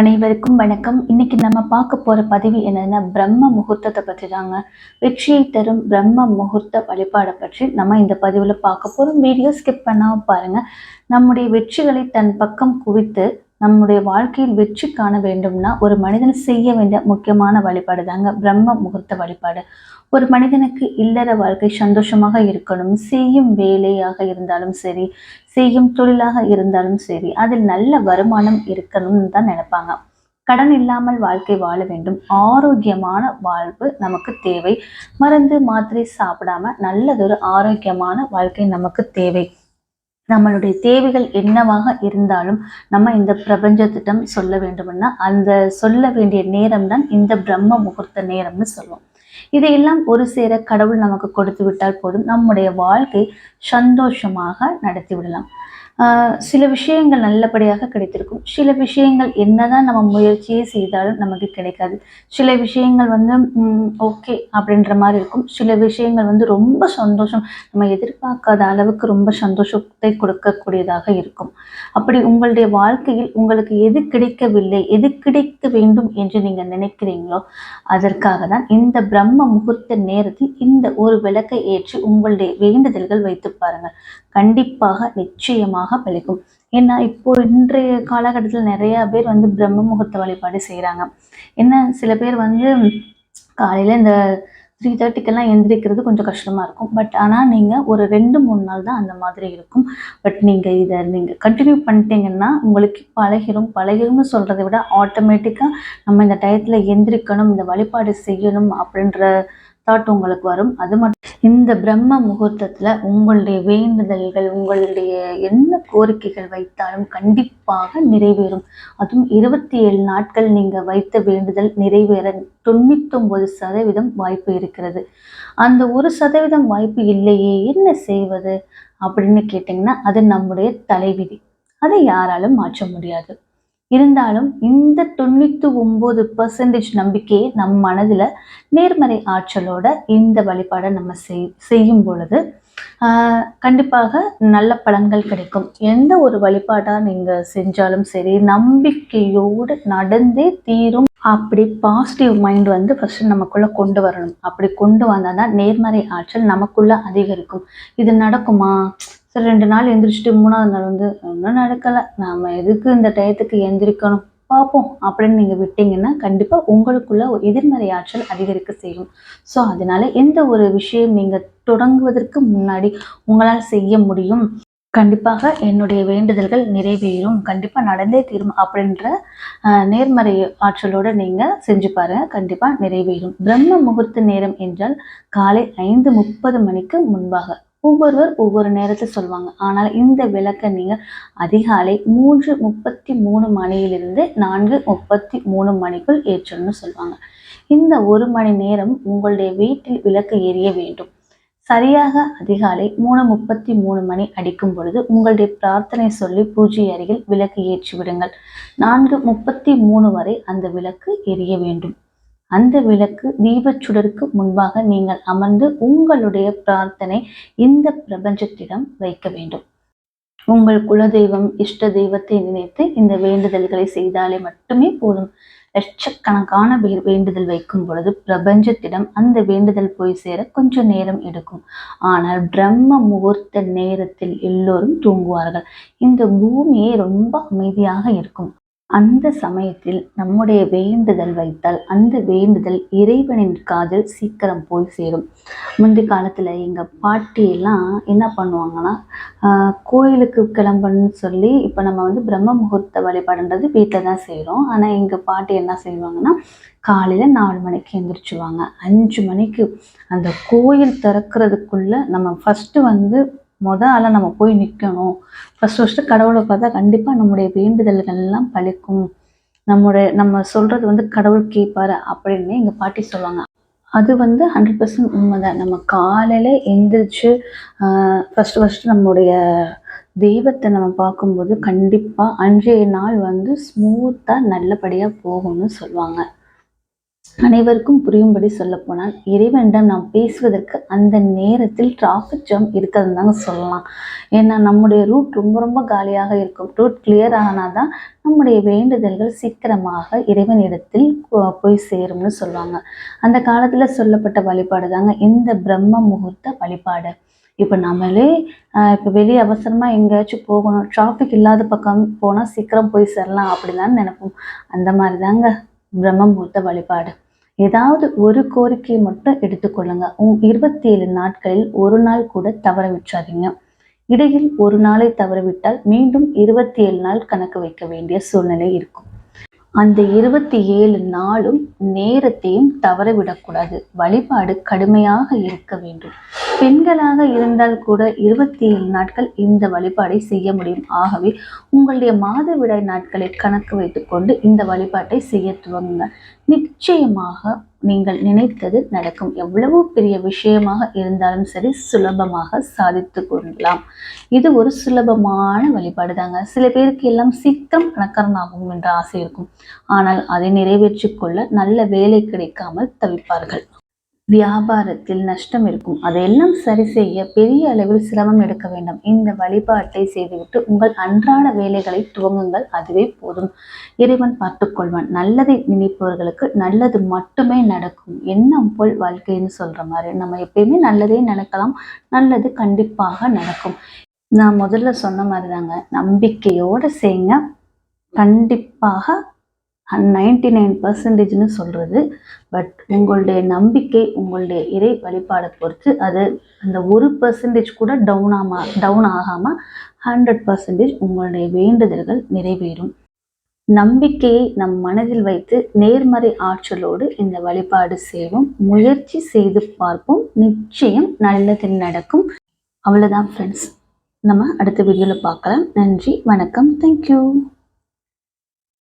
அனைவருக்கும் வணக்கம். இன்னைக்கு நம்ம பார்க்க போற பதிவு என்னன்னா பிரம்ம முகூர்த்தத்தை பற்றி தாங்க வெற்றியை தரும் பிரம்ம முகூர்த்த வழிபாடை பற்றி நம்ம இந்த பதிவில் பார்க்க போறோம். வீடியோ ஸ்கிப் பண்ணாம பாருங்க. நம்முடைய வெற்றிகளை தன் பக்கம் குவித்து நம்முடைய வாழ்க்கையில் வெற்றி காண வேண்டும்னா ஒரு மனிதன் செய்ய வேண்டிய முக்கியமான வழிபாடு தாங்க பிரம்ம முகூர்த்த வழிபாடு. ஒரு மனிதனுக்கு இல்லற வாழ்க்கை சந்தோஷமாக இருக்கணும். செய்யும் வேலையாக இருந்தாலும் சரி செய்யும் தொழிலாக இருந்தாலும் சரி அதில் நல்ல வருமானம் இருக்கணும்னு தான் நினைப்பாங்க. கடன் இல்லாமல் வாழ்க்கை வாழ வேண்டும். ஆரோக்கியமான வாழ்வு நமக்கு தேவை. மருந்து மாத்திரை சாப்பிடாம நல்லதொரு ஆரோக்கியமான வாழ்க்கை நமக்கு தேவை. நம்மளுடைய தேவைகள் என்னவாக இருந்தாலும் நம்ம இந்த பிரபஞ்சத்திடம் சொல்ல வேண்டும்னா அந்த சொல்ல வேண்டிய நேரம் தான் இந்த பிரம்ம முகூர்த்த நேரம்னு சொல்லுவோம். இதையெல்லாம் ஒரு சேர கடவுள் நமக்கு கொடுத்து விட்டால் போதும். நம்முடைய வாழ்க்கை சந்தோஷமாக நடத்தி விடலாம். சில விஷயங்கள் நல்லபடியாக கிடைத்திருக்கும். சில விஷயங்கள் என்னதான் நம்ம முயற்சியே செய்தாலும் நமக்கு கிடைக்காது. சில விஷயங்கள் வந்து ஓகே அப்படின்ற மாதிரி இருக்கும். சில விஷயங்கள் வந்து ரொம்ப சந்தோஷம். நம்ம எதிர்பார்க்காத அளவுக்கு ரொம்ப சந்தோஷத்தை கொடுக்கக்கூடியதாக இருக்கும். அப்படி உங்களுடைய வாழ்க்கையில் உங்களுக்கு எது கிடைக்கவில்லை எது கிடைக்க வேண்டும் என்று நீங்கள் நினைக்கிறீங்களோ அதற்காக தான் இந்த பிரம்ம முகூர்த்த நேரத்தில் இந்த ஒரு விளக்கை ஏற்றி உங்களுடைய வேண்டுதல்கள் வைத்து பாருங்கள். கண்டிப்பாக நிச்சயமாக பிழைக்கும். ஏன்னா இப்போ இன்றைய காலகட்டத்தில் நிறைய பேர் வந்து பிரம்ம முகூர்த்த வழிபாடு செய்கிறாங்க என்ன சில பேர் வந்து காலையில் இந்த த்ரீ தேர்ட்டிக்கெல்லாம் எந்திரிக்கிறது கொஞ்சம் கஷ்டமாக இருக்கும். பட் ஆனால் நீங்கள் ஒரு ரெண்டு மூணு நாள் தான் அந்த மாதிரி இருக்கும். பட் நீங்கள் இதை நீங்கள் கண்டினியூ பண்ணிட்டீங்கன்னா உங்களுக்கு பழகிரும். பழகிரும்னு சொல்கிறத விட ஆட்டோமேட்டிக்காக நம்ம இந்த டயத்தில் எந்திரிக்கணும் இந்த வழிபாடு செய்யணும் அப்படின்ற தாட் உங்களுக்கு வரும். அது மட்டும் இந்த பிரம்ம முகூர்த்தத்தில் உங்களுடைய வேண்டுதல்கள் உங்களுடைய என்ன கோரிக்கைகள் வைத்தாலும் கண்டிப்பாக நிறைவேறும். அதுவும் இருபத்தி ஏழு நாட்கள் நீங்கள் வைத்த வேண்டுதல் நிறைவேற தொண்ணூத்தொம்பது சதவீதம் வாய்ப்பு இருக்கிறது. அந்த ஒரு சதவீதம் வாய்ப்பு இல்லையே என்ன செய்வது அப்படின்னு கேட்டிங்கன்னா அது நம்முடைய தலைவிதி. அதை யாராலும் மாற்ற முடியாது. இருந்தாலும் இந்த தொண்ணூற்றி ஒம்பது பர்சன்டேஜ் நம்பிக்கையை நம் மனதில் நேர்மறை ஆற்றலோட இந்த வழிபாடை நம்ம செய் செய்யும் பொழுது கண்டிப்பாக நல்ல பலன்கள் கிடைக்கும். எந்த ஒரு வழிபாடாக நீங்கள் செஞ்சாலும் சரி நம்பிக்கையோடு நடந்தே தீரும். அப்படி பாசிட்டிவ் மைண்ட் வந்து ஃபஸ்ட்டு நமக்குள்ளே கொண்டு வரணும். அப்படி கொண்டு வந்தால் தான் நேர்மறை ஆற்றல் நமக்குள்ளே அதிகரிக்கும். இது நடக்குமா? சரி ரெண்டு நாள் எந்திரிச்சிட்டு மூணாவது நாள் வந்து ஒன்றும் நடக்கலை. நாம் எதுக்கு இந்த டயத்துக்கு எந்திரிக்கணும்? பார்ப்போம் அப்படின்னு நீங்கள் விட்டீங்கன்னா கண்டிப்பாக உங்களுக்குள்ள ஒரு எதிர்மறை ஆற்றல் அதிகரிக்க செய்யும். ஸோ அதனால எந்த ஒரு விஷயம் நீங்கள் தொடங்குவதற்கு முன்னாடி உங்களால் செய்ய முடியும். கண்டிப்பாக என்னுடைய வேண்டுதல்கள் நிறைவேறும். கண்டிப்பாக நடந்தே தீரும் அப்படின்ற நேர்மறை ஆற்றலோடு நீங்கள் செஞ்சு பாருங்கள் கண்டிப்பாக நிறைவேறும். பிரம்ம முகூர்த்த நேரம் என்றால் காலை ஐந்து முப்பது மணிக்கு முன்பாக. ஒவ்வொருவர் ஒவ்வொரு நேரத்தை சொல்லுவாங்க ஆனால் இந்த விளக்கை நீங்கள் அதிகாலை மூன்று முப்பத்தி மூணு மணியிலிருந்து நான்கு முப்பத்தி மூணு மணிக்குள் ஏற்றணும்னு சொல்லுவாங்க இந்த ஒரு மணி நேரம் உங்களுடைய வீட்டில் விளக்கு எரிய வேண்டும். சரியாக அதிகாலை மூணு முப்பத்தி மூணு மணி அடிக்கும் பொழுது உங்களுடைய பிரார்த்தனை சொல்லி பூஜை அருகில் விளக்கு ஏற்றி விடுங்கள். நான்கு முப்பத்தி மூணு வரை அந்த விளக்கு எரிய வேண்டும். அந்த விளக்கு தீபச்சுடருக்கு முன்பாக நீங்கள் அமர்ந்து உங்களுடைய பிரார்த்தனை இந்த பிரபஞ்சத்திடம் வைக்க வேண்டும். உங்கள் குலதெய்வம் இஷ்ட தெய்வத்தை நினைத்து இந்த வேண்டுதல்களை செய்தாலே மட்டுமே போதும். லட்சக்கணக்கான வேண்டுதல் வைக்கும் பொழுது பிரபஞ்சத்திடம் அந்த வேண்டுதல் போய் சேர கொஞ்சம் நேரம் எடுக்கும். ஆனால் பிரம்ம முகூர்த்த நேரத்தில் எல்லோரும் தூங்குவார்கள். இந்த பூமியே ரொம்ப அமைதியாக இருக்கும். அந்த சமயத்தில் நம்முடைய வேண்டுதல் வைத்தால் அந்த வேண்டுதல் இறைவனின் காதில் சீக்கிரம் போய் சேரும். முந்தி காலத்தில் எங்கள் பாட்டியெல்லாம் என்ன பண்ணுவாங்கன்னா கோயிலுக்கு கிளம்பணும்னு சொல்லி இப்போ நம்ம வந்து பிரம்ம முகூர்த்த வழிபாடுன்றது வீட்டில் தான் செய்கிறோம் ஆனால் எங்கள் பாட்டி என்ன செய்வாங்கன்னா காலையில் நாலு மணிக்கு எந்திரிச்சுவாங்க அஞ்சு மணிக்கு அந்த கோயில் திறக்கிறதுக்குள்ளே நம்ம ஃபஸ்ட்டு வந்து மொதல் ஆளாக நம்ம போய் நிற்கணும் ஃபஸ்ட்டு ஃபஸ்ட்டு கடவுளை பார்த்தா கண்டிப்பாக நம்முடைய வேண்டுதல்கள்லாம் பழிக்கும். நம்முடைய நம்ம சொல்கிறது வந்து கடவுள் கேட்பார் அப்படின்னு எங்கள் பாட்டி சொல்லுவாங்க. அது வந்து ஹண்ட்ரட் பர்சன்ட் உண்மை தான் நம்ம காலையில் எந்திரிச்சு ஃபஸ்ட்டு ஃபஸ்ட்டு நம்முடைய தெய்வத்தை நம்ம பார்க்கும்போது கண்டிப்பாக அன்றைய நாள் வந்து ஸ்மூத்தாக நல்லபடியாக போகும்னு சொல்லுவாங்க. அனைவருக்கும் புரியும்படி சொல்லப்போனால் இறைவனிடம் நாம் பேசுவதற்கு அந்த நேரத்தில் டிராஃபிக் ஜாம் இருக்காதுன்னு தாங்க சொல்லலாம். ஏன்னா நம்முடைய ரூட் ரொம்ப ரொம்ப காலியாக இருக்கும். ரூட் கிளியர் ஆனால் தான் நம்முடைய வேண்டுதல்கள் சீக்கிரமாக இறைவனிடத்தில் இடத்தில் போய் சேரும்னு சொல்லுவாங்க. அந்த காலத்தில் சொல்லப்பட்ட வழிபாடு தாங்க இந்த பிரம்ம முகூர்த்த வழிபாடு. இப்போ நம்மளே இப்போ வெளியே அவசரமாக எங்கேயாச்சும் போகணும். டிராஃபிக் இல்லாத பக்கம் போனால் சீக்கிரம் போய் சேரலாம் அப்படின்னு நினைப்போம். அந்த மாதிரி தாங்க பிரம்ம முகூர்த்த வழிபாடு. ஏதாவது ஒரு கோரிக்கையை மட்டும் எடுத்துக்கொள்ளுங்க. உங் இருபத்தி ஏழு நாட்களில் ஒரு நாள் கூட தவற விட்டுறாதீங்க. இடையில் ஒரு நாளை தவறவிட்டால் மீண்டும் இருபத்தி ஏழு நாள் கணக்கு வைக்க வேண்டிய சூழ்நிலை இருக்கும். அந்த இருபத்தி ஏழு நாளும் நேரத்தையும் தவற விடக்கூடாது வழிபாடு கடுமையாக இருக்க வேண்டும். பெண்களாக இருந்தால் கூட இருபத்தி ஏழு நாட்கள் இந்த வழிபாடை செய்ய முடியும். ஆகவே உங்களுடைய மாதவிடாய் நாட்களை கணக்கு வைத்துக்கொண்டு இந்த வழிபாட்டை செய்ய துவங்குங்க. நிச்சயமாக நீங்கள் நினைத்தது நடக்கும். எவ்வளவு பெரிய விஷயமாக இருந்தாலும் சரி சுலபமாக சாதித்து கொள்ளலாம். இது ஒரு சுலபமான வழிபாடு தாங்க. சில பேருக்கு எல்லாம் சீக்கிரம் பணக்காரனாகும் என்ற ஆசை இருக்கும். ஆனால் அதை நிறைவேற்றிக் கொள்ள நல்ல வேலை கிடைக்காமல் தவிப்பார்கள். வியாபாரத்தில் நஷ்டம் இருக்கும். அதையெல்லாம் சரி செய்ய பெரிய அளவில் சிரமம் எடுக்க வேண்டாம். இந்த வழிபாட்டை செய்துவிட்டு உங்கள் அன்றாட வேலைகளை துவங்குங்கள். அதுவே போதும். இறைவன் பார்த்துக்கொள்வான். நல்லதை நினைப்பவர்களுக்கு நல்லது மட்டுமே நடக்கும். எண்ணம் போல் வாழ்க்கைன்னு சொல்ற மாதிரி நம்ம எப்பயுமே நல்லதே நடக்கலாம் நல்லது கண்டிப்பாக நடக்கும். நான் முதல்ல சொன்ன மாதிரி தாங்க நம்பிக்கையோட செய்யுங்க கண்டிப்பாக நைன்டி நைன் பர்சன்டேஜ்னு சொல்கிறது பட் உங்களுடைய நம்பிக்கை உங்களுடைய இறை வழிபாடை பொறுத்து அது அந்த ஒரு பர்சன்டேஜ் கூட டவுன் ஆமா டவுன் ஆகாமல் ஹண்ட்ரட் பர்சன்டேஜ் உங்களுடைய வேண்டுதல்கள் நிறைவேறும். நம்பிக்கையை நம் மனதில் வைத்து நேர்மறை ஆற்றலோடு இந்த வழிபாடு செய்வோம். முயற்சி செய்து பார்ப்போம். நிச்சயம் நல்லது நடக்கும். அவ்வளோதான் ஃப்ரெண்ட்ஸ் நம்ம அடுத்த வீடியோவில் பார்க்கலாம். நன்றி வணக்கம். தேங்க்யூ